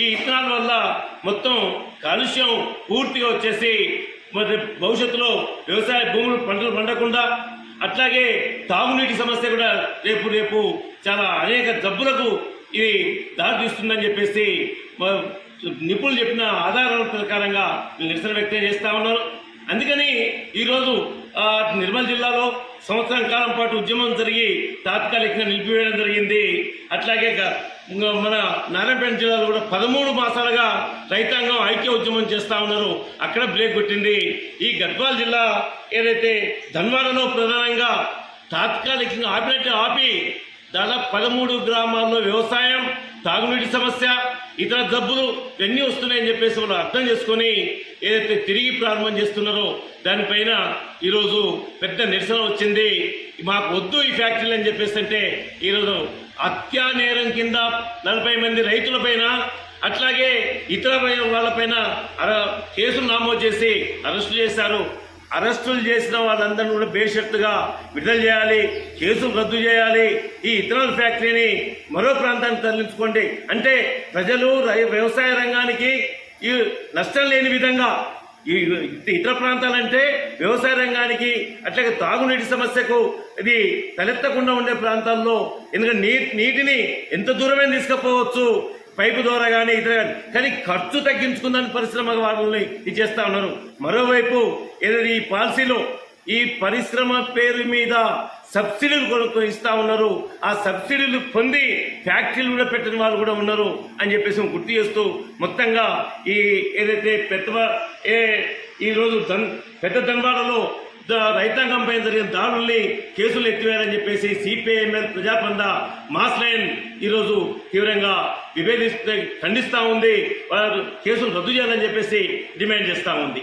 ఈ ఇథనాల్ వల్ల మొత్తం కాలుష్యం పూర్తిగా వచ్చేసి మరి భవిష్యత్తులో వ్యవసాయ భూములు పంటలు పండకుండా అట్లాగే తాగునీటి సమస్య కూడా రేపు రేపు చాలా అనేక జబ్బులకు ఇది దారితీస్తుందని చెప్పేసి నిపుణులు చెప్పిన ఆధారాల ప్రకారంగా వీళ్ళు నిరసన వ్యక్తం చేస్తా ఉన్నారు. అందుకని ఈరోజు నిర్మల్ జిల్లాలో సంవత్సరం కాలం పాటు ఉద్యమం జరిగి తాత్కాలికంగా నిలిపివేయడం జరిగింది. అట్లాగే ఇంకా మన నారాయణపేట జిల్లాలో కూడా పదమూడు మాసాలుగా రైతాంగం ఐక్య ఉద్యమం చేస్తూ ఉన్నారు. అక్కడ బ్రేక్ కొట్టింది. ఈ గద్వాల్ జిల్లా ఏదైతే ధన్వాడలో ప్రధానంగా తాత్కాలికంగా ఆపినట్టు ఆపి దాదాపు పదమూడు గ్రామాల్లో వ్యవసాయం తాగునీటి సమస్య ఇతర జబ్బులు ఇవన్నీ వస్తున్నాయని చెప్పేసి వాళ్ళు అర్థం చేసుకొని ఏదైతే తిరిగి ప్రారంభం చేస్తున్నారో దానిపైన ఈరోజు పెద్ద నిరసన వచ్చింది. మాకు వద్దు ఈ ఫ్యాక్టరీలు అని చెప్పేసి అంటే ఈరోజు అత్యానేరం కింద నలభై మంది రైతులపైన అట్లాగే ఇతర వాళ్ళపైన అర- కేసులు నమోదు చేసి అరెస్టు చేశారు. అరెస్టులు చేసిన వాళ్ళందరినీ కూడా బేషరతుగా విడుదల చేయాలి కేసులు రద్దు చేయాలి. ఈ ఇథనాల్ ఫ్యాక్టరీని మరో ప్రాంతానికి తరలించుకోండి. అంటే ప్రజలు వ్యవసాయ రంగానికి ఈ నష్టం లేని విధంగా ఈ ఇతర ప్రాంతాలంటే వ్యవసాయ రంగానికి అట్లాగే తాగునీటి సమస్యకు ఇది తలెత్తకుండా ఉండే ప్రాంతాల్లో. ఎందుకంటే నీటి నీటిని ఎంత దూరమే తీసుకుపోవచ్చు? పైపు ద్వారా కానీ ఇతర కానీ ఖర్చు తగ్గించుకుందని పరిశ్రమ వాళ్ళని ఇది చేస్తా ఉన్నారు. మరోవైపు ఏదైతే ఈ పాలసీలో ఈ పరిశ్రమ పేరు మీద సబ్సిడీలు కొనుక్కొని ఇస్తా ఉన్నారు. ఆ సబ్సిడీలు పొంది ఫ్యాక్టరీలు కూడా పెట్టిన వాళ్ళు కూడా ఉన్నారు అని చెప్పేసి గుర్తు చేస్తూ మొత్తంగా ఈ ఏదైతే పెద్ద ఏ ఈరోజు ధన్ పెద్ద ధన్వాడలో రైతాంగంపై రైతాంగం పైన జరిగిన దాడుల్ని కేసులు ఎత్తివేయాలని చెప్పేసి సిపిఐఎంఎల్ ప్రజాపంద మాస్ లైన్ ఈరోజు తీవ్రంగా విభేదిస్తే ఖండిస్తా ఉంది. వారు కేసులు రద్దు చేయాలని చెప్పేసి డిమాండ్ చేస్తా ఉంది.